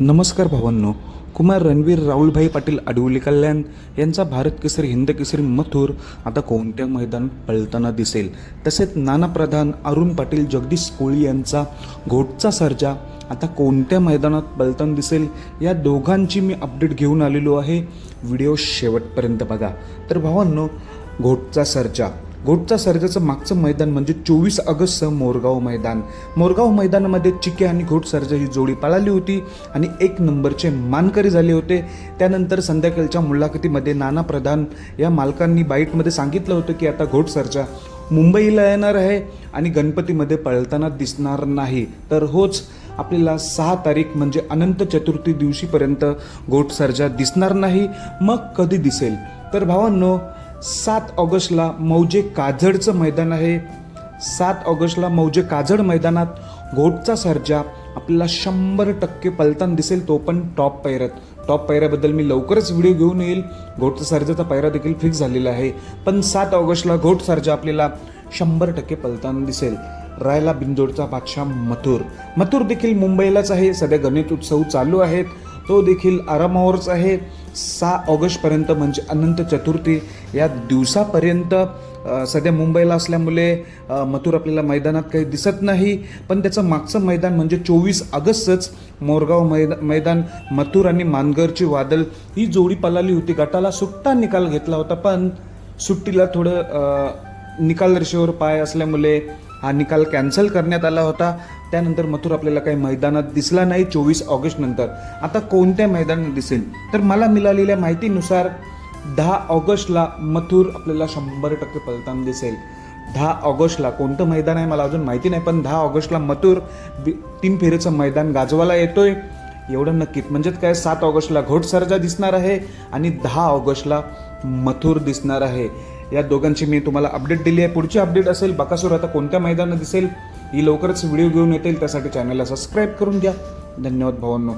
नमस्कार भावांनो कुमार रणवीर राहुलभाई पाटील आडवली कल्याण यांचा भारत केसरी हिंद केसरी मथुर आता कोणत्या मैदानात पळताना दिसेल? तसेच नाना प्रधान अरुण पाटील जगदीश कोळी यांचा घोटचा सर्जा आता कोणत्या मैदानात पळताना दिसेल? या दोघांची मी अपडेट घेऊन आलेलो आहे. व्हिडिओ शेवटपर्यंत बघा. तर भावांनो घोटचा सर्जा घोटचा सर्जाचं मागचं मैदान म्हणजे चोवीस ऑगस्टचं मोरगाव मैदान. मोरगाव मैदानामध्ये चिके आणि घोट सर्जा ही जोडी पळाली होती आणि एक नंबरचे मानकरी झाले होते. त्यानंतर संध्याकाळच्या मुलाखतीमध्ये नाना प्रधान या मालकांनी बाईटमध्ये सांगितलं होतं की आता घोट सर्जा मुंबईला येणार आहे आणि गणपतीमध्ये पळताना दिसणार नाही. तर होच आपल्याला सहा तारीख म्हणजे अनंत चतुर्थी दिवशीपर्यंत घोट सर्जा दिसणार नाही. मग कधी दिसेल? तर भावांनो सात ऑगस्टला मौजे काजडचं मैदान आहे. सात ऑगस्टला मौजे काजड मैदानात घोटचा सर्जा. आपल्याला शंभर टक्के पलताना दिसेल तो पण टॉप पैऱ्यात टॉप पैऱ्याबद्दल मी लवकरच व्हिडिओ घेऊन येईल. घोटचा सर्जाचा पैरा देखील फिक्स झालेला आहे. पण सात ऑगस्टला घोट सर्जा आपल्याला शंभर टक्के पलताना दिसेल. रायला बिंदोडचा बादशाह मथुर. मथुर देखील मुंबईलाच आहे. सध्या गणेश उत्सव चालू आहेत. तो देखील आरामावरच आहे. सहा ऑगस्टपर्यंत म्हणजे अनंत चतुर्थी या दिवसापर्यंत सध्या मुंबईला असल्यामुळे मथुर आपल्याला मैदानात काही दिसत नाही. पण त्याचं मागचं मैदान म्हणजे चोवीस ऑगस्टच मोरगाव मैदा मैदान मथुर आणि मानगरची वादळ. ही जोडी पलाली होती. गटाला सुट्टा निकाल घेतला होता पण सुट्टीला थोडं निकाल रेषेवर पाय असल्यामुळे हा निकाल कॅन्सल करण्यात आला होता. त्यानंतर मथुर आपल्याला काही मैदानात दिसला नाही चोवीस ऑगस्ट नंतर. आता कोणत्या मैदानात दिसेल? तर मला मिळालेल्या माहितीनुसार दहा ऑगस्टला मथुर आपल्याला शंभर टक्के पलताना दिसेल. दहा ऑगस्टला कोणतं मैदान आहे मला अजून माहिती नाही पण दहा ऑगस्टला मथुर तीन फेरीचं मैदान गाजवायला येतोय. एवढं नक्कीच. म्हणजेच काय? सात ऑगस्टला घोटसर्जा दिसणार आहे आणि दहा ऑगस्टला मथुर दिसणार आहे. या दोघांची मी तुम्हाला अपडेट दिली आहे. पुढची अपडेट असेल बकासूर आता कोणत्या मैदानात दिसेल ही लवकरच व्हिडिओ घेऊन येतील. त्यासाठी चॅनलला सबस्क्राईब करून घ्या. धन्यवाद भावांनो.